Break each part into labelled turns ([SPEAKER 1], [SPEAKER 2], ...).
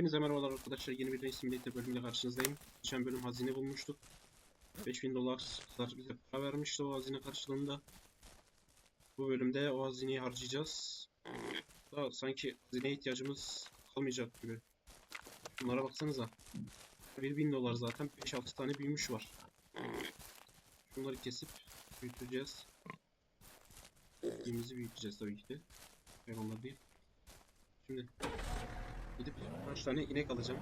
[SPEAKER 1] Hepinize merhabalar arkadaşlar. Yeni bir Race Simulator bölümüyle karşınızdayım. Geçen bölüm hazine bulmuştuk. 5000 dolar bize para vermişti o hazine karşılığında. Bu bölümde o hazineyi harcayacağız. Daha sanki hazineye ihtiyacımız kalmayacak gibi. Bunlara baksanıza. 1000 dolar zaten 5-6 tane büyümüş var. Şunları kesip büyüteceğiz. Büyümümüzü büyüteceğiz tabii ki de. Hayvanlar değil. Şimdi Gidip kaç tane inek alacağım.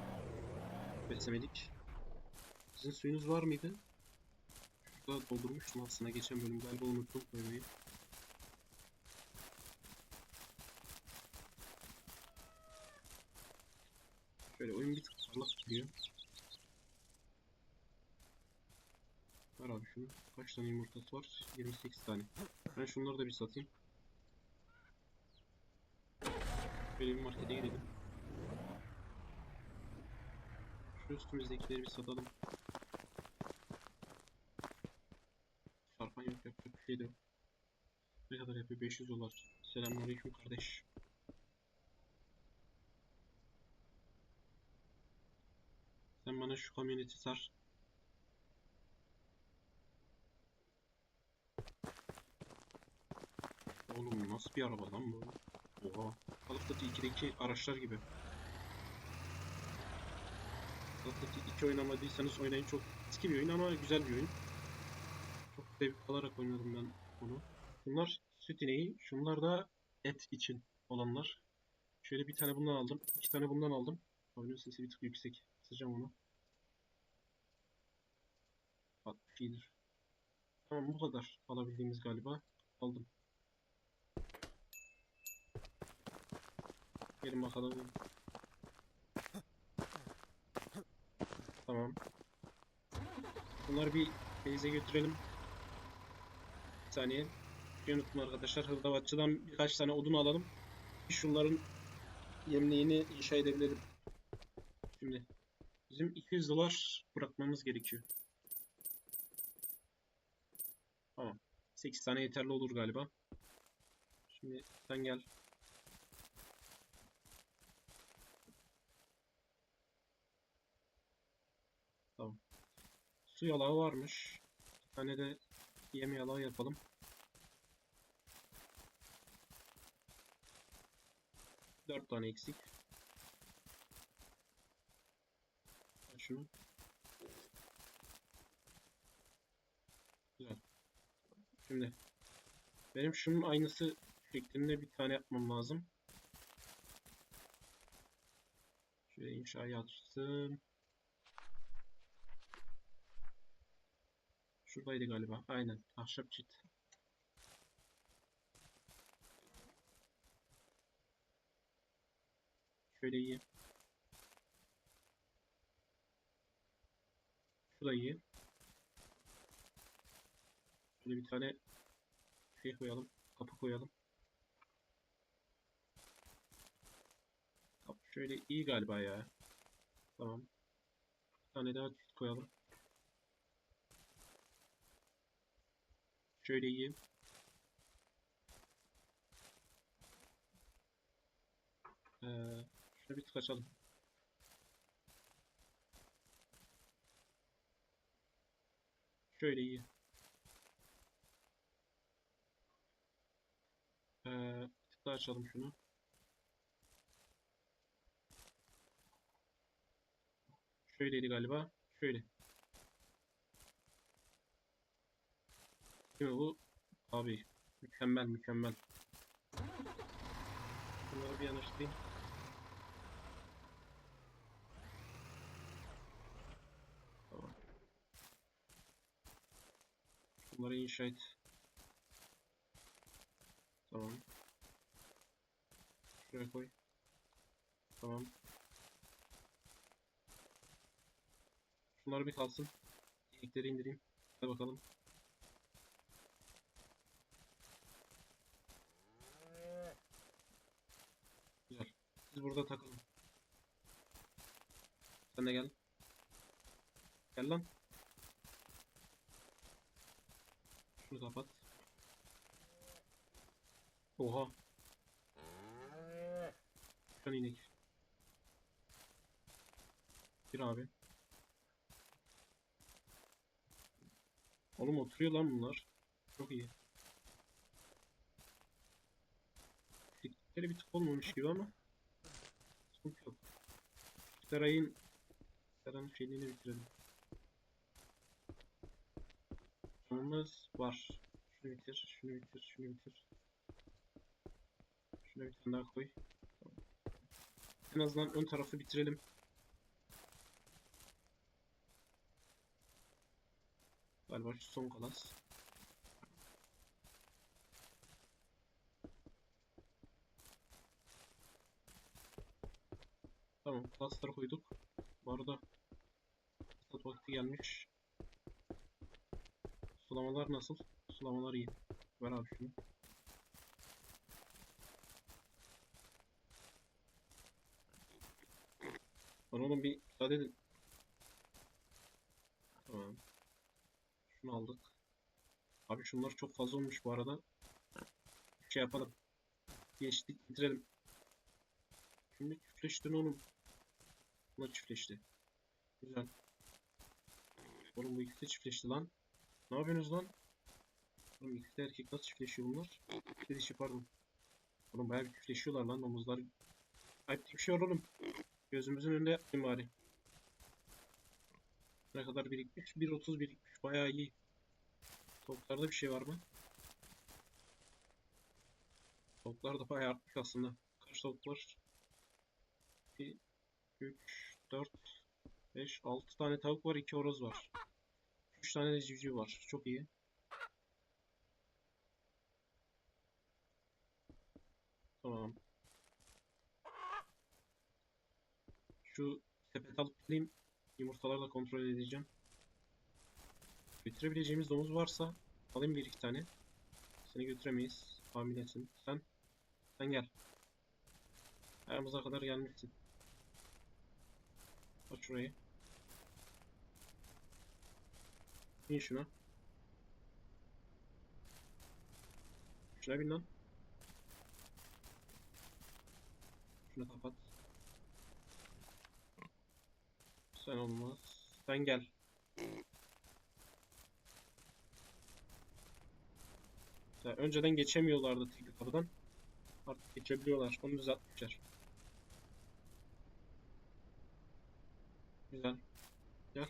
[SPEAKER 1] Beslemedik. Sizin suyunuz var mıydı? Şurada doldurmuştum aslında geçen bölüm galiba unuttum koymayı. Şöyle oyun bir tık parlak gidiyor. Ver abi şunu. Kaç tane yumurtası var? 28 tane. Ben şunları da bir satayım. Şöyle bir markete gidelim. Şu üstümüzdekileri bir satalım. Çarpan yok yapacak bir şey. Ne kadar yapıyor? 500 dolar. Selamünaleyküm kardeş. Sen bana şu kamyoneti sar. Oğlum nasıl bir araba lan bu? Oha. Call of Duty 2'deki araçlar gibi. Duty 2 oynamadıysanız oynayın. Çok eski bir oyun ama güzel bir oyun. Çok zevk alarak oynadım ben bunu. Bunlar süt ineği. Şunlar da et için olanlar. Şöyle bir tane bundan aldım. iki tane bundan aldım. Oyunun sesi bir tık yüksek. Kısacağım onu. 60 iyidir. Tamam bu kadar alabildiğimiz galiba. Aldım. Gelin bakalım. Tamam. Bunları bir denize götürelim. Bir saniye. Bir unuttum arkadaşlar. Hırdavatçıdan birkaç tane odun alalım. Şunların yemliğini inşa edebilirim. Şimdi bizim 200 dolar bırakmamız gerekiyor. Tamam. 8 tane yeterli olur galiba. Şimdi sen gel. Tamam. Su yalağı varmış. Bir tane de yem yalağı yapalım. Dört tane eksik. Şunu. Güzel. Şimdi benim şunun aynısı şeklinde bir tane yapmam lazım. Şöyle inşa yapsın. Şuradaydı galiba. Aynen. Ahşap çit. Şöyle iyi. Şu da iyi. Şöyle bir tane şey koyalım. Kapı koyalım. Kapı şöyle iyi galiba ya. Tamam. Bir tane daha çit koyalım. Şöyle iyi. Ee, şöyle bir tık açalım. Şöyle iyi. Ee, bir açalım şunu. Şöyleydi galiba. Şöyle. Bu? Abi mükemmel mükemmel. Bunları bir yanaştırayım. Tamam. Bunları inşa et. Tamam. Şuraya koy. Tamam. Şunlar bir kalsın. İlkleri indireyim. Hadi bakalım. Güzel. Siz burada takılın. Sen de gel. Gel lan. Şunu kapat. Oha. Kan inek. Bir abi. Oğlum oturuyor lan bunlar. Çok iyi. Diktikleri bir tık olmamış gibi ama. Sıkıntı yok. Seray'ın Seray'ın şeyliğini bitirelim. Sonumuz var. Şunu bitir, şunu bitir, şunu bitir. Şuna bir tane daha koy. En azından ön tarafı bitirelim. Galiba şu son kalas. Tamam, klasları koyduk. Bu arada stat vakti gelmiş. Sulamalar nasıl? Sulamalar iyi. Ver abi şunu. Lan oğlum bir müsaade edin. Tamam. Şunu aldık. Abi şunlar çok fazla olmuş bu arada. Bir şey yapalım. Geçtik bitirelim. Şimdi çiftleştin oğlum. Bunlar çiftleşti. Güzel. Oğlum bu ikisi çiftleşti lan. Ne yapıyorsunuz lan? Oğlum ikisi erkek nasıl çiftleşiyor bunlar? De dişi pardon. Oğlum bayağı bir çiftleşiyorlar lan domuzlar. Ayıp bir şey oğlum. Gözümüzün önünde yapmayın bari. Ne kadar birikmiş? 1.30 birikmiş. Bayağı iyi. Tavuklarda bir şey var mı? Tavuklar da bayağı artmış aslında. Kaç tavuk var? 1, 3, 4, 5, 6 tane tavuk var. 2 horoz var. 3 tane de civciv var. Çok iyi. Tamam. Şu sepet alıp geleyim. Yumurtalarla kontrol edeceğim. Götürebileceğimiz domuz varsa alayım bir iki tane. Seni götüremeyiz. Hamilesin. Sen sen gel. Ayağımıza kadar gelmişsin. Aç şurayı. Bin şuna. Şuna bin lan. Şunu kapat. Sen olmaz. Sen gel. Önceden geçemiyorlardı tekrardan. Artık geçebiliyorlar. Onu düzeltmişler. Güzel. Gel.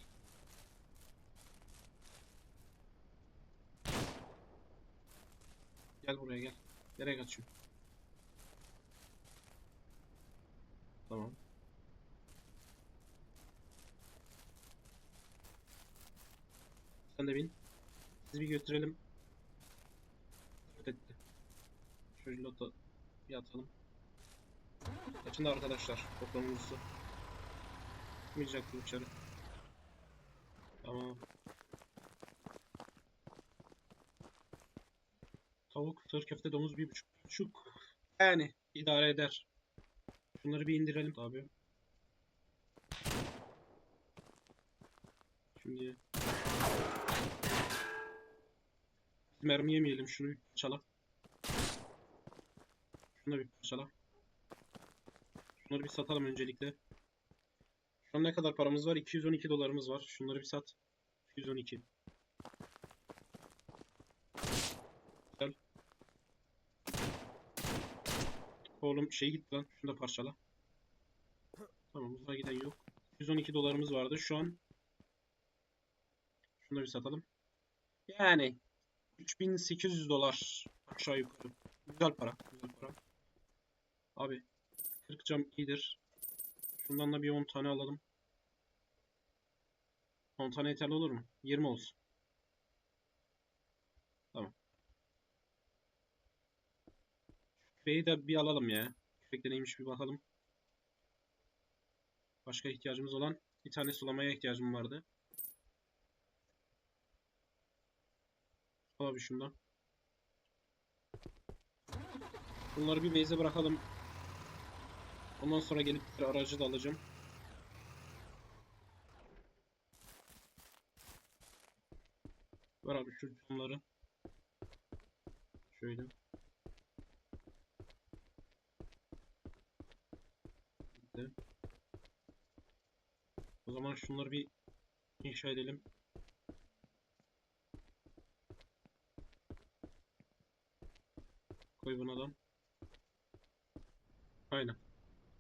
[SPEAKER 1] Gel buraya gel. Nereye kaçıyorsun? Tamam. Sen de bin. Sizi bir götürelim. Etti. Şöyle lota bir atalım. Kaçın da arkadaşlar. Toplumumuzu. Çıkmayacaktım içeri. Tamam. Tavuk, sır köfte, domuz bir buçuk. Buçuk. Yani idare eder. Şunları bir indirelim abi. Şimdi mermi yemeyelim şunu bir parçala. Şunu bir parçala. Şunları bir satalım öncelikle. Şu an ne kadar paramız var? 212 dolarımız var. Şunları bir sat. 212. Güzel. Oğlum şey gitti lan. Şunu da parçala. Tamam uzağa giden yok. 112 dolarımız vardı. Şu an şunu bir satalım. Yani 3800 dolar aşağı yukarı. Güzel para. Güzel para. Abi 40 cam iyidir. Şundan da bir 10 tane alalım. 10 tane yeterli olur mu? 20 olsun. Tamam. Küpeyi de bir alalım ya. Küpekte neymiş bir bakalım. Başka ihtiyacımız olan bir tane sulamaya ihtiyacım vardı. Al abi şundan. Bunları bir base'e bırakalım. Ondan sonra gelip bir aracı da alacağım. Ver abi şu camları. Şöyle. De. O zaman şunları bir inşa edelim. Koy buna da. Aynen.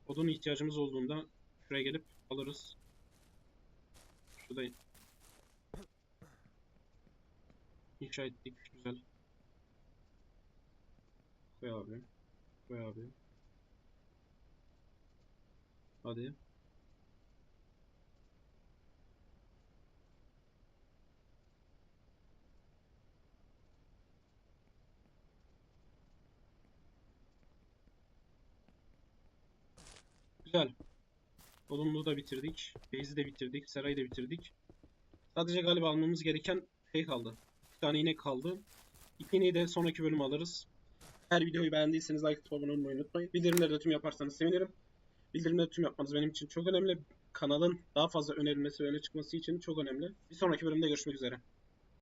[SPEAKER 1] Odun ihtiyacımız olduğunda şuraya gelip alırız. Şurada inşa ettik. Güzel. Koy abi. Koy abi. Hadi. Güzel. Olumlu da bitirdik. Base'i de bitirdik. Serayı da bitirdik. Sadece galiba almamız gereken şey kaldı. Bir tane inek kaldı. İpini de sonraki bölüm alırız. Eğer videoyu beğendiyseniz like atıp abone olmayı unutmayın. Bildirimleri de tüm yaparsanız sevinirim. Bildirimleri tüm yapmanız benim için çok önemli. Kanalın daha fazla önerilmesi ve öne çıkması için çok önemli. Bir sonraki bölümde görüşmek üzere.